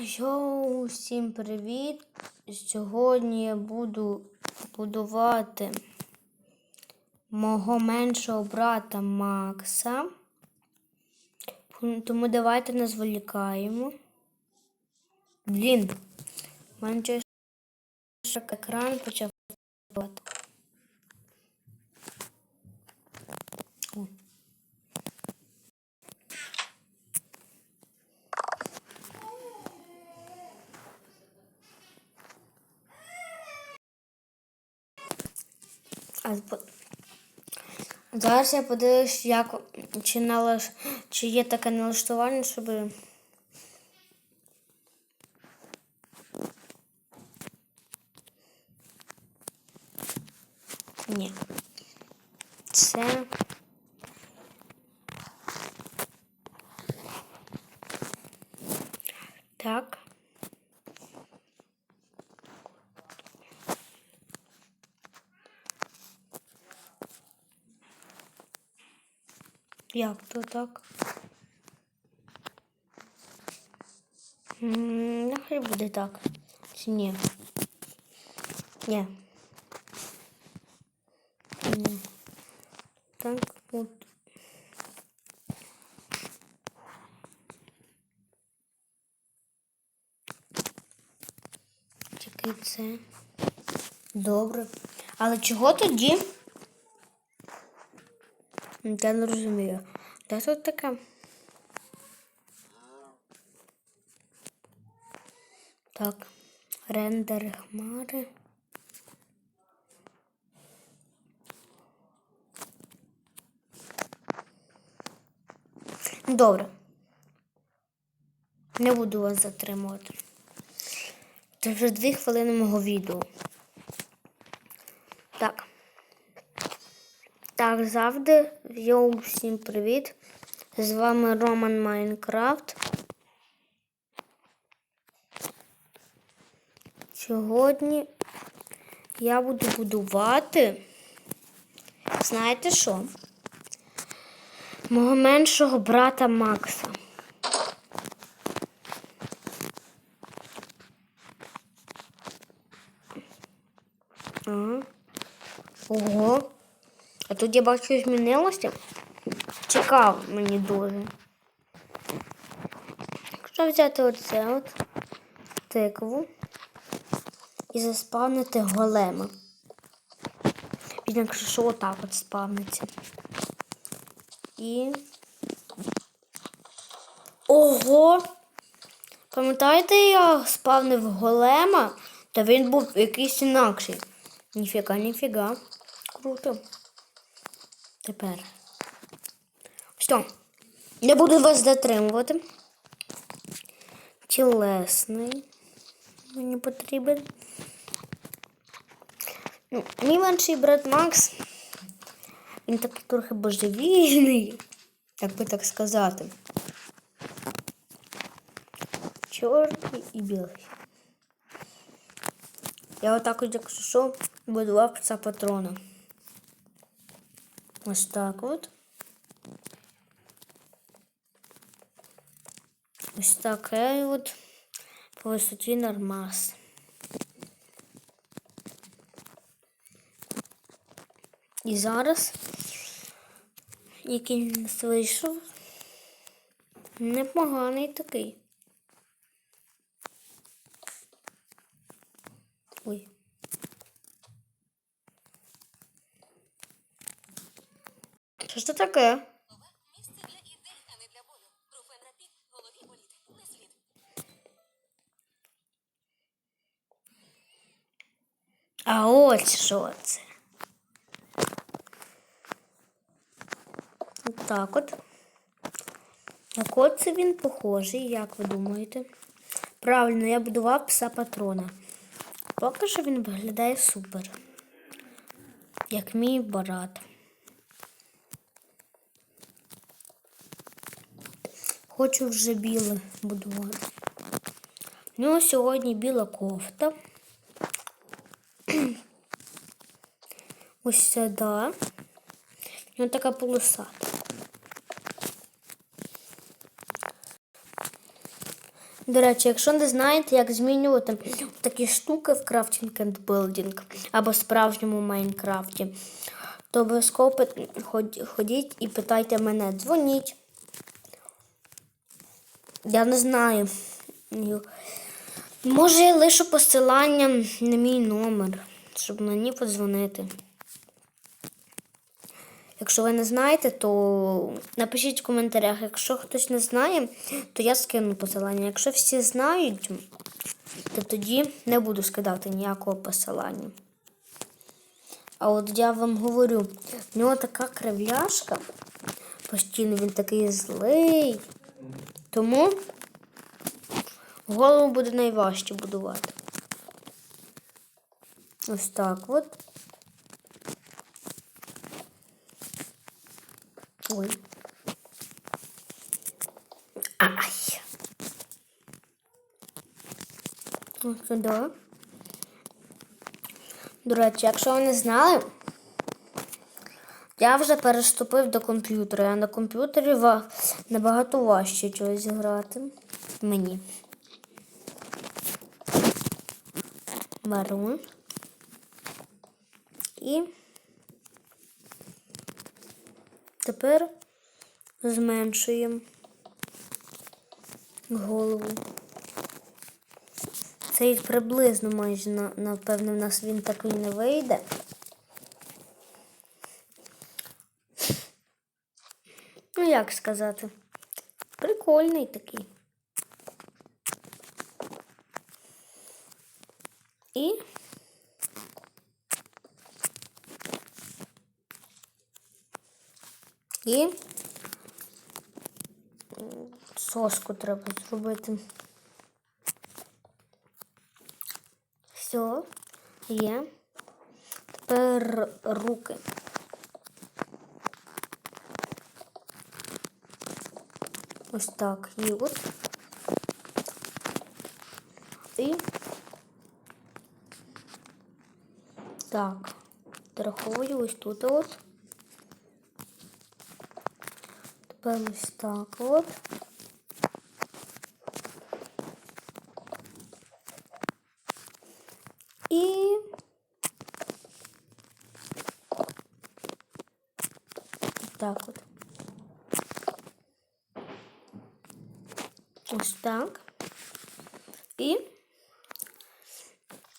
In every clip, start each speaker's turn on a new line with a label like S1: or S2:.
S1: Йоу, всім привіт! Сьогодні я буду будувати мого меншого брата Макса. Тому давайте не зволікаємо. Блін, через екран почав. працювати. Зараз я подивлюсь, як чи налаш... чи є таке налаштування, щоб. Ні. Це. Так. Як то так? Нехай буде так. Чи ні? Ні. Так от. Тільки це. Добре. Але чого тоді? Я не розумію. Де тут таке? Так. Рендер хмари. Добре. Не буду вас затримувати. Це вже дві хвилини мого відео. Так. Так, завжди. Йоу, всім привіт. З вами Роман Майнкрафт. Сьогодні я буду будувати. Знаєте що? Мого меншого брата Макса. Ага. Ого. А тут я бачу змінилося. Цікаво мені дуже. Якщо взяти оце от тикву і заспавнити голема. Він якщо що отак от спавниться. І. Ого! Пам'ятаєте, я спавнив голема, та він був якийсь інакший. Ніфіга, ніфіга. Круто. Тепер. Все. Не буду вас затримувати. Тілесний. Мені потрібен. Ну, мій менший брат Макс. Він такий трохи божевільний, як би так сказати. Чорний і білий. Я отак от, якщо що, будував пса патрона. Ось так от. Ось таке от по висоті нормас. І зараз, який нас вийшов, непоганий такий. Ой.
S2: Не слід.
S1: А ось що це. Так от. На от це він похожий, як ви думаєте? Правильно, я будував пса патрона. Поки що він виглядає супер. Як мій брат. Хочу вже біле будувати. Ну, сьогодні біла кофта. Ось сюди. Вона така полосата. До речі, якщо не знаєте, як змінювати такі штуки в Crafting and Building або справжньому Майнкрафті, то обов'язково ходіть і питайте мене, дзвоніть. Я не знаю. Може, я лишу посилання на мій номер, щоб мені подзвонити. Якщо ви не знаєте, то напишіть в коментарях. Якщо хтось не знає, то я скину посилання. Якщо всі знають, то тоді не буду скидати ніякого посилання. А от я вам говорю, в нього така кривляшка. Постійно він такий злий. Тому голову буде найважче будувати. Ось так от. Ой. Ай. Ось сюди. До речі, якщо ви не знали, я вже переступив до комп'ютера. А на комп'ютері набагато важче чогось грати. Мені. Беру. І тепер зменшуємо голову. Це і приблизно майже на- напевно в нас він такий не вийде. Ну, як сказати? Прикольний такий. І І соску треба зробити. Все, є. Тепер руки. Ось так. І от. І так. Рахую ось тут от. Тепер ось так от. І так от. Ось так. І,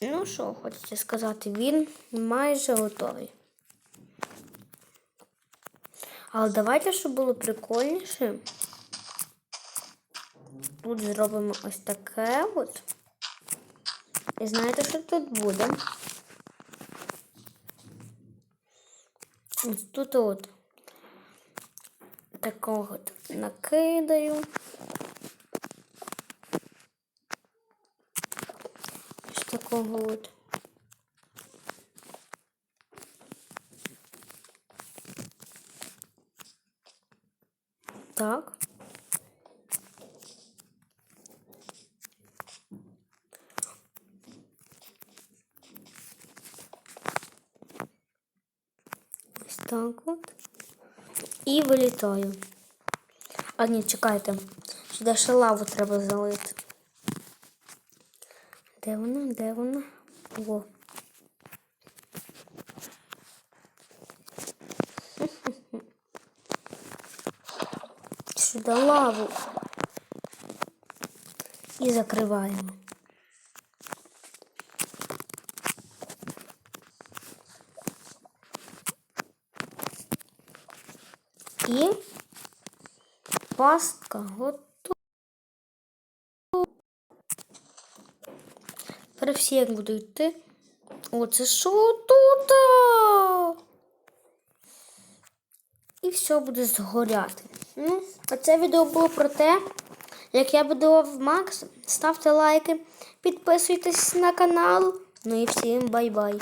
S1: ну що хочеться сказати, він майже готовий. Але давайте, щоб було прикольніше. Тут зробимо ось таке от. І знаєте, що тут буде? Ось тут от. Такого от накидаю. Ось такого от. Так. Ось так от. І вилітаю. А ні, чекайте. Сюди ще лаву треба залити. Де вона? Де вона? О. Сюди лаву. І закриваємо. І пастка готова. Тепер всі як буду йти. О, це що тут? І все буде згоряти. Ну, а це відео було про те, як я будував Макс. Ставте лайки, підписуйтесь на канал. Ну і всім бай-бай.